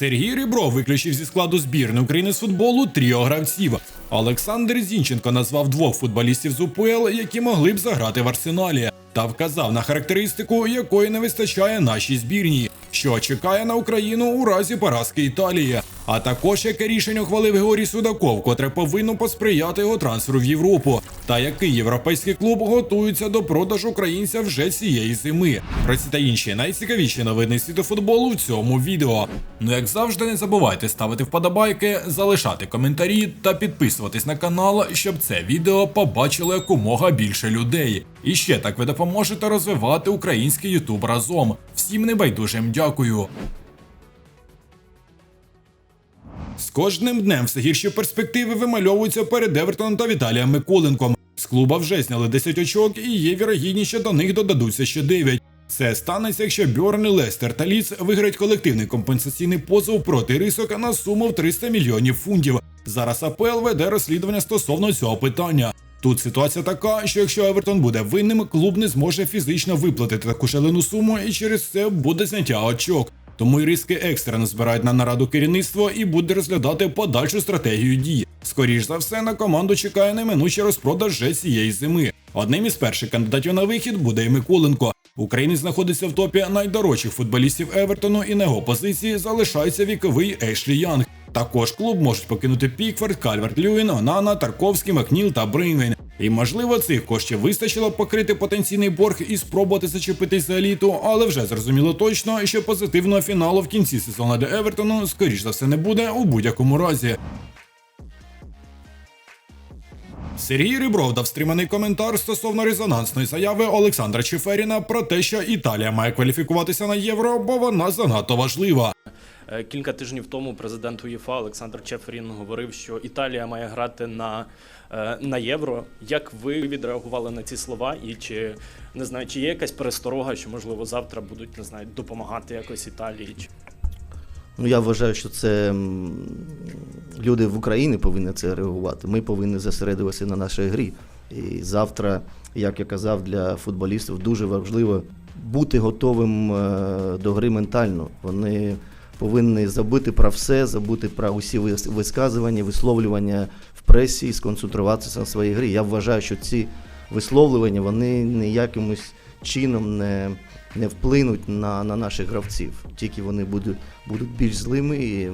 Сергій Рібро виключив зі складу збірної України з футболу тріо гравців. Олександр Зінченко назвав двох футболістів з УПЛ, які могли б заграти в арсеналі, та вказав на характеристику, якої не вистачає нашій збірній, що чекає на Україну у разі поразки Італії. А також яке рішення ухвалив Георгій Судаков, котре повинно посприяти його трансферу в Європу, та який європейський клуб готується до продажу українця вже цієї зими. Про ці та інші найцікавіші новини світу футболу в цьому відео. Ну як завжди, не забувайте ставити вподобайки, залишати коментарі та підписуватись на канал, щоб це відео побачило якомога більше людей. І ще так ви допоможете розвивати український Ютуб разом. Всім небайдужим дякую. З кожним днем все гірші перспективи вимальовуються перед Евертоном та Віталієм Миколенком. З клуба вже зняли 10 очок, і є вірогідність, що до них додадуться ще 9. Це станеться, якщо Бьорн, Лестер та Ліц виграють колективний компенсаційний позов проти рисок на суму в 300 мільйонів фунтів. Зараз АПЛ веде розслідування стосовно цього питання. Тут ситуація така, що якщо Евертон буде винним, клуб не зможе фізично виплатити таку шалену суму, і через це буде зняття очок. Тому юристки екстрено збирають на нараду керівництво і буде розглядати подальшу стратегію дій. Скоріш за все, на команду чекає неминучий розпродаж вже цієї зими. Одним із перших кандидатів на вихід буде і Миколенко. Українець знаходиться в топі найдорожчих футболістів Евертону, і на його позиції залишається віковий Ешлі Янг. Також клуб можуть покинути Пікфорд, Кальверт Льюін, Онана, Тарковський, Макніл та Брейнвейн. І можливо цих коштів вистачило покрити потенційний борг і спробувати зачепитись за еліту, але вже зрозуміло точно, що позитивного фіналу в кінці сезону для Евертону скоріш за все не буде у будь-якому разі. Сергій Рибров дав стриманий коментар стосовно резонансної заяви Олександра Чеферіна про те, що Італія має кваліфікуватися на євро, бо вона занадто важлива. Е, Кілька тижнів тому президент УЄФА Олександр Чеферін говорив, що Італія має грати на, е, на євро. Як ви відреагували на ці слова? І чи не знаю, чи є якась пересторога, що можливо завтра будуть не знаю, допомагати якось Італії? Ну, я вважаю, що це люди в Україні повинні це реагувати. Ми повинні зосередитися на нашій грі. І завтра, як я казав, для футболістів дуже важливо бути готовим е, до гри ментально. Вони повинні забути про все, забути про усі вис- висказування, висловлювання в пресі і сконцентруватися на своїй грі. Я вважаю, що ці висловлювання вони ніякимось чином не, не вплинуть на, на наших гравців. Тільки вони будуть, будуть більш злими і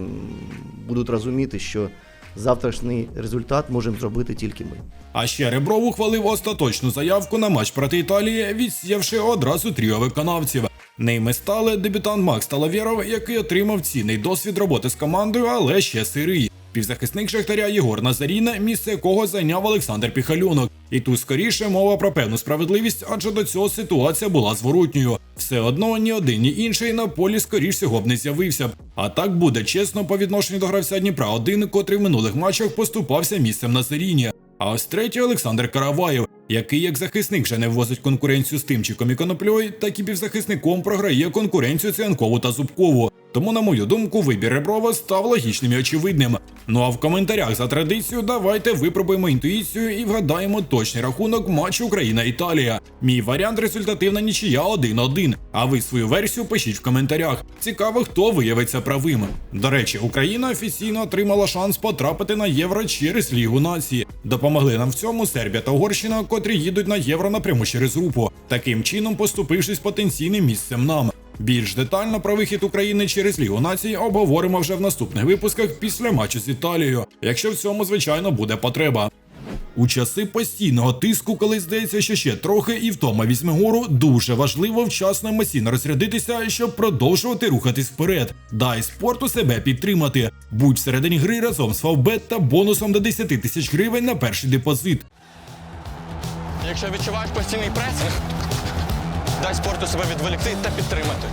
будуть розуміти, що завтрашній результат можемо зробити тільки ми. А ще Ребров ухвалив остаточну заявку на матч проти Італії, відсіявши одразу тріо виконавців. Ними стали дебютант Макс Талавєров, який отримав цінний досвід роботи з командою, але ще сирий. Півзахисник Шахтаря Єгор Назаріна, місце якого зайняв Олександр Піхалюнок. І тут скоріше мова про певну справедливість, адже до цього ситуація була зворотньою. Все одно ні один, ні інший на полі скоріш всього б не з'явився. А так буде чесно по відношенню до гравця Дніпра 1 котрий в минулих матчах поступався місцем на Заріні. А ось третій Олександр Караваєв, який як захисник вже не ввозить конкуренцію з Тимчиком і Конопльою, так і півзахисником програє конкуренцію Циянкову та Зубкову. Тому, на мою думку, вибір Реброва став логічним і очевидним. Ну а в коментарях за традицію давайте випробуємо інтуїцію і вгадаємо точний рахунок матчу Україна-Італія. Мій варіант результативна нічия 1-1. А ви свою версію пишіть в коментарях. Цікаво, хто виявиться правим. До речі, Україна офіційно отримала шанс потрапити на євро через Лігу нації. Допомогли нам в цьому Сербія та Угорщина, котрі їдуть на євро напряму через групу, таким чином поступившись потенційним місцем нам. Більш детально про вихід України через Лігу націй обговоримо вже в наступних випусках після матчу з Італією, якщо в цьому звичайно буде потреба. У часи постійного тиску, коли здається, що ще трохи і втома візьме гору, дуже важливо вчасно емоційно розрядитися, щоб продовжувати рухатись вперед. Дай спорту себе підтримати. Будь всередині гри разом з Фавбет та бонусом до 10 тисяч гривень на перший депозит. Якщо відчуваєш постійний пресинг, дай спорту себе відволікти та підтримати.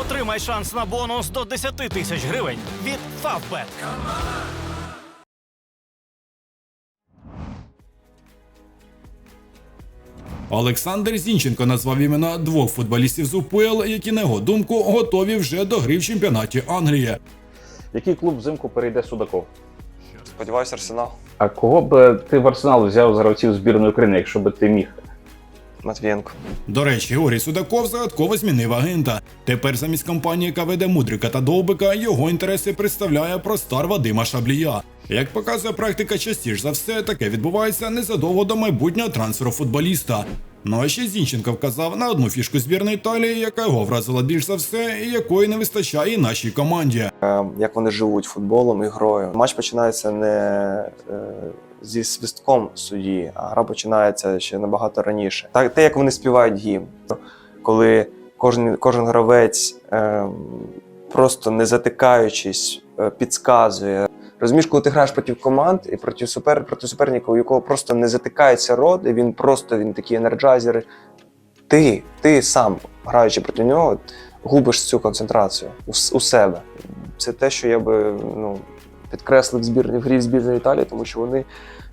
Отримай шанс на бонус до 10 тисяч гривень від Favbet. Олександр Зінченко назвав імена двох футболістів з УПЛ, які на його думку готові вже до гри в чемпіонаті Англії. Який клуб взимку перейде Судаков? Сподіваюсь, арсенал. А кого б ти в арсенал взяв з гравців збірної України, якщо б ти міг? Матвієнко. До речі, Георгій Судаков загадково змінив агента. Тепер замість компанії, яка веде Мудрика та Довбика, його інтереси представляє простар Вадима Шаблія. Як показує практика, частіше за все таке відбувається незадовго до майбутнього трансферу футболіста. Ну а ще Зінченко вказав на одну фішку збірної Італії, яка його вразила більш за все, і якої не вистачає і нашій команді. Е, Як вони живуть футболом і грою. Матч починається не е, зі свистком судді, а гра починається ще набагато раніше. Так, те, як вони співають гімн, коли кожен, кожен гравець е, просто не затикаючись, е, підказує. Розумієш, коли ти граєш проти команд і проти, супер, проти суперника, у якого просто не затикається рот, і він просто він такі енерджайзери. Ти, ти сам, граючи проти нього, губиш цю концентрацію у, у себе. Це те, що я би ну, підкреслив збірні в грі в збірної Італії, тому що вони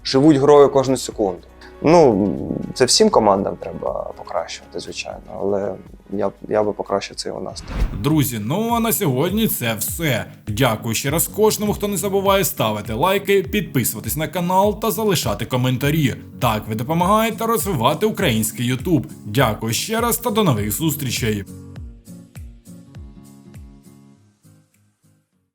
живуть грою кожну секунду. Ну, це всім командам треба покращувати, звичайно, але я, я би покращив це і у нас. Друзі, ну а на сьогодні це все. Дякую ще раз кожному, хто не забуває ставити лайки, підписуватись на канал та залишати коментарі. Так ви допомагаєте розвивати український Ютуб. Дякую ще раз та до нових зустрічей.